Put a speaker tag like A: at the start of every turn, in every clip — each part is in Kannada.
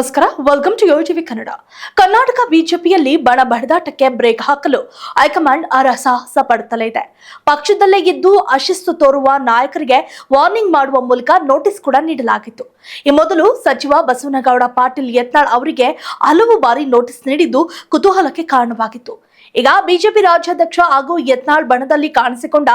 A: ನಮಸ್ಕಾರ. Welcome to yo TV Kannada Karnataka ಬಿಜೆಪಿಯಲ್ಲಿ ಬಣ ಬಡಿದಾಟಕ್ಕೆ ಬ್ರೇಕ್ ಹಾಕಲು ಹೈಕಮಾಂಡ್ ಅರಸಾಹಸ ಪಡುತ್ತಲೇ ಇದೆ ಪಕ್ಷದಲ್ಲೇ ಇದ್ದು ಅಶಿಸ್ತು ತೋರುವ ನಾಯಕರಿಗೆ ವಾರ್ನಿಂಗ್ ಮಾಡುವ ಮೂಲಕ ನೋಟಿಸ್ ಕೂಡ ನೀಡಲಾಗಿತ್ತು. ಈ ಮೊದಲು ಸಚಿವ ಬಸವನಗೌಡ, ಪಾಟೀಲ್ ಯತ್ನಾಳ್ ಅವರಿಗೆ ಹಲವು ಬಾರಿ ನೋಟಿಸ್ ನೀಡಿದ್ದು ಕುತೂಹಲಕ್ಕೆ ಕಾರಣವಾಗಿತ್ತು. ಈಗ ಬಿಜೆಪಿ ರಾಜ್ಯಾಧ್ಯಕ್ಷ ಹಾಗೂ ಯತ್ನಾಳ್ ಬಣದಲ್ಲಿ ಕಾಣಿಸಿಕೊಂಡ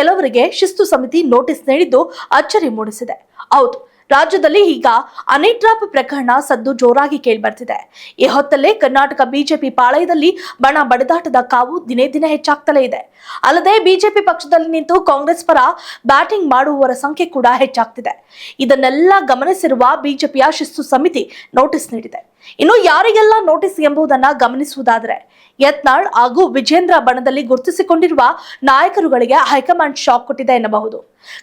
A: ಕೆಲವರಿಗೆ ಶಿಸ್ತು ಸಮಿತಿ ನೋಟಿಸ್ ನೀಡಿದ್ದು ಅಚ್ಚರಿ ಮೂಡಿಸಿದೆ. ಹೌದು ರಾಜ್ಯದಲ್ಲಿ ಈಗ ಅನಿಟ್ರಾಪ್ ಪ್ರಕರಣ ಸದ್ದು ಜೋರಾಗಿ ಕೇಳಿಬರ್ತಿದೆ. ಈ ಹೊತ್ತಲ್ಲೇ ಕರ್ನಾಟಕ ಬಿಜೆಪಿ ಪಾಳಯದಲ್ಲಿ ಬಣ ಬಡಿದಾಟದ ಕಾವು ದಿನೇ ದಿನೇ ಹೆಚ್ಚಾಗ್ತಲೇ ಇದೆ. ಅಲ್ಲದೆ ಬಿಜೆಪಿ ಪಕ್ಷದಲ್ಲಿ ನಿಂತು ಕಾಂಗ್ರೆಸ್ ಪರ ಬ್ಯಾಟಿಂಗ್ ಮಾಡುವವರ ಸಂಖ್ಯೆ ಕೂಡ ಹೆಚ್ಚಾಗ್ತಿದೆ. ಇದನ್ನೆಲ್ಲ ಗಮನಿಸಿರುವ ಬಿಜೆಪಿಯ ಶಿಸ್ತು ಸಮಿತಿ ನೋಟಿಸ್ ನೀಡಿದೆ. ಇನ್ನು ಯಾರಿಗೆಲ್ಲ ನೋಟಿಸ್ ಎಂಬುದನ್ನ ಗಮನಿಸುವುದಾದರೆ, ಯತ್ನಾಳ್ ಹಾಗೂ ವಿಜೇಂದ್ರ ಬಣದಲ್ಲಿ ಗುರುತಿಸಿಕೊಂಡಿರುವ ನಾಯಕರುಗಳಿಗೆ ಹೈಕಮಾಂಡ್ ಶಾಕ್ ಕೊಟ್ಟಿದೆ ಎನ್ನಬಹುದು.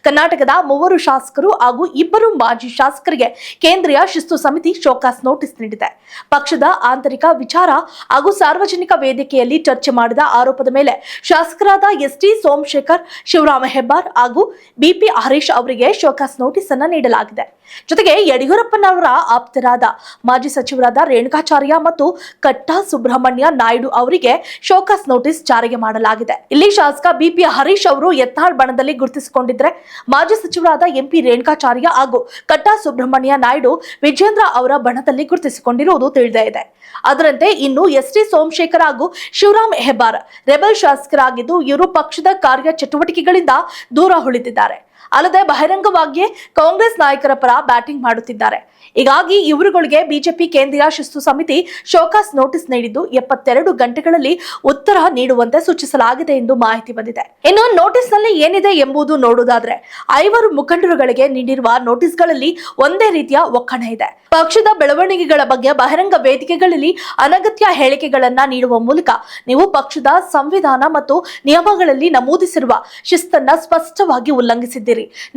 A: ಕರ್ನಾಟಕದ ಮೂವರು ಶಾಸಕರು ಹಾಗೂ ಇಬ್ಬರು ಮಾಜಿ ಶಾಸಕರಿಗೆ ಕೇಂದ್ರೀಯ ಶಿಸ್ತು ಸಮಿತಿ ಶೋಕಾಸ್ ನೋಟಿಸ್ ನೀಡಿದೆ. ಪಕ್ಷದ ಆಂತರಿಕ ವಿಚಾರ ಹಾಗೂ ಸಾರ್ವಜನಿಕ ವೇದಿಕೆಯಲ್ಲಿ ಚರ್ಚೆ ಮಾಡಿದ ಆರೋಪದ ಮೇಲೆ ಶಾಸಕರಾದ ಎಸ್ ಟಿ ಸೋಮಶೇಖರ್, ಶಿವರಾಮ ಹೆಬ್ಬಾರ್ ಹಾಗೂ ಬಿಪಿ ಹರೀಶ್ ಅವರಿಗೆ ಶೋಕಾಸ್ ನೋಟಿಸ್ ಅನ್ನ ನೀಡಲಾಗಿದೆ. ಜೊತೆಗೆ ಯಡಿಯೂರಪ್ಪನವರ ಆಪ್ತರಾದ ಮಾಜಿ ಸಚಿವರಾದ ರೇಣುಕಾಚಾರ್ಯ ಮತ್ತು ಕಟ್ಟಾ ಸುಬ್ರಹ್ಮಣ್ಯ ನಾಯ್ಡು ಅವರಿಗೆ ಶೋಕಾಸ್ ನೋಟಿಸ್ ಜಾರಿಗೆ ಮಾಡಲಾಗಿದೆ. ಇಲ್ಲಿ ಶಾಸಕ ಬಿಪಿ ಹರೀಶ್ ಅವರು ಯತ್ನಾಳ್ ಬಣದಲ್ಲಿ ಗುರುತಿಸಿಕೊಂಡಿದ್ರೆ ಮಾಜಿ ಸಚಿವರಾದ ಎಂಪಿ ರೇಣುಕಾಚಾರ್ಯ ಹಾಗೂ ಕಟ್ಟಾ ಸುಬ್ರಹ್ಮಣ್ಯ ನಾಯ್ಡು ವಿಜೇಂದ್ರ ಅವರ ಬಣದಲ್ಲಿ ಗುರುತಿಸಿಕೊಂಡಿರುವುದು ತಿಳಿದೇ ಇದೆ. ಅದರಂತೆ ಇನ್ನು ಎಸ್ ಟಿ ಸೋಮಶೇಖರ್ ಹಾಗೂ ಶಿವರಾಮ್ ಹೆಬ್ಬಾರ್ ರೆಬಲ್ ಶಾಸಕರಾಗಿದ್ದು ಇವರು ಪಕ್ಷದ ಕಾರ್ಯ ಚಟುವಟಿಕೆಗಳಿಂದ ದೂರ ಉಳಿದಿದ್ದಾರೆ. ಅಲ್ಲದೆ ಬಹಿರಂಗವಾಗಿಯೇ ಕಾಂಗ್ರೆಸ್ ನಾಯಕರ ಪರ ಬ್ಯಾಟಿಂಗ್ ಮಾಡುತ್ತಿದ್ದಾರೆ. ಹೀಗಾಗಿ ಇವರುಗಳಿಗೆ ಬಿಜೆಪಿ ಕೇಂದ್ರೀಯ ಶಿಸ್ತು ಸಮಿತಿ ಶೋಕಾಸ್ ನೋಟಿಸ್ ನೀಡಿದ್ದು ಎಪ್ಪತ್ತೆರಡು ಗಂಟೆಗಳಲ್ಲಿ ಉತ್ತರ ನೀಡುವಂತೆ ಸೂಚಿಸಲಾಗಿದೆ ಎಂದು ಮಾಹಿತಿ ಬಂದಿದೆ. ಇನ್ನು ನೋಟಿಸ್ನಲ್ಲಿ ಏನಿದೆ ಎಂಬುದು ನೋಡುವುದಾದ್ರೆ ಐವರು ಮುಖಂಡರುಗಳಿಗೆ ನೀಡಿರುವ ನೋಟಿಸ್ಗಳಲ್ಲಿ ಒಂದೇ ರೀತಿಯ ಒಕ್ಕಣೆ ಇದೆ. ಪಕ್ಷದ ಬೆಳವಣಿಗೆಗಳ ಬಗ್ಗೆ ಬಹಿರಂಗ ವೇದಿಕೆಗಳಲ್ಲಿ ಅನಗತ್ಯ ಹೇಳಿಕೆಗಳನ್ನ ನೀಡುವ ಮೂಲಕ ನೀವು ಪಕ್ಷದ ಸಂವಿಧಾನ ಮತ್ತು ನಿಯಮಗಳಲ್ಲಿ ನಮೂದಿಸಿರುವ ಶಿಸ್ತನ್ನ ಸ್ಪಷ್ಟವಾಗಿ ಉಲ್ಲಂಘಿಸಿದ್ದೀರಿ.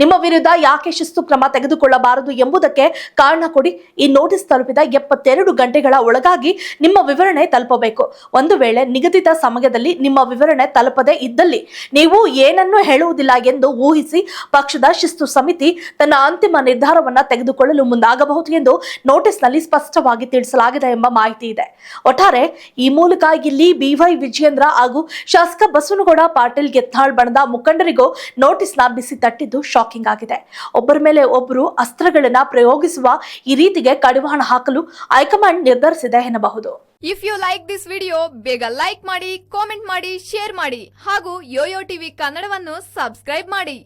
A: ನಿಮ್ಮ ವಿರುದ್ಧ ಯಾಕೆ ಶಿಸ್ತು ಕ್ರಮ ತೆಗೆದುಕೊಳ್ಳಬಾರದು ಎಂಬುದಕ್ಕೆ ಕಾರಣ ಕೊಡಿ. ಈ ನೋಟಿಸ್ ತಲುಪಿದ ಎಪ್ಪತ್ತೆರಡು ಗಂಟೆಗಳ ಒಳಗಾಗಿ ನಿಮ್ಮ ವಿವರಣೆ ತಲುಪಬೇಕು. ಒಂದು ವೇಳೆ ನಿಗದಿತ ಸಮಯದಲ್ಲಿ ನಿಮ್ಮ ವಿವರಣೆ ತಲುಪದೇ ಇದ್ದಲ್ಲಿ ನೀವು ಏನನ್ನೂ ಹೇಳುವುದಿಲ್ಲ ಎಂದು ಊಹಿಸಿ ಪಕ್ಷದ ಶಿಸ್ತು ಸಮಿತಿ ತನ್ನ ಅಂತಿಮ ನಿರ್ಧಾರವನ್ನ ತೆಗೆದುಕೊಳ್ಳಲು ಮುಂದಾಗಬಹುದು ಎಂದು ನೋಟಿಸ್ನಲ್ಲಿ ಸ್ಪಷ್ಟವಾಗಿ ತಿಳಿಸಲಾಗಿದೆ ಎಂಬ ಮಾಹಿತಿ ಇದೆ. ಒಟ್ಟಾರೆ, ಈ ಮೂಲಕ ಇಲ್ಲಿ ಬಿವೈ ವಿಜಯೇಂದ್ರ ಹಾಗೂ ಶಾಸಕ ಬಸವನಗೌಡ ಪಾಟೀಲ್ ಗೆತ್ನಾಳ್ ಬಣದ ಮುಖಂಡರಿಗೂ ನೋಟಿಸ್ನ ಬಿಸಿ ತಟ್ಟಿದ್ದು ಶಾಕಿಂಗ್ ಆಗಿದೆ. ಒಬ್ಬರ ಮೇಲೆ ಒಬ್ಬರು ಅಸ್ತ್ರಗಳನ್ನ ಪ್ರಯೋಗಿಸುವ ಈ ರೀತಿಗೆ ಕಡಿವಾಣ ಹಾಕಲು ಹೈಕಮಾಂಡ್ ನಿರ್ಧರಿಸಿದೆ ಎನ್ನಬಹುದು.
B: If you like this video ಬೇಗ ಲೈಕ್ ಮಾಡಿ ಕಾಮೆಂಟ್ ಮಾಡಿ ಶೇರ್ ಮಾಡಿ ಹಾಗೂ ಯೋಯೋ ಟಿವಿ ಕನ್ನಡವನ್ನು ಸಬ್ಸ್ಕ್ರೈಬ್ ಮಾಡಿ.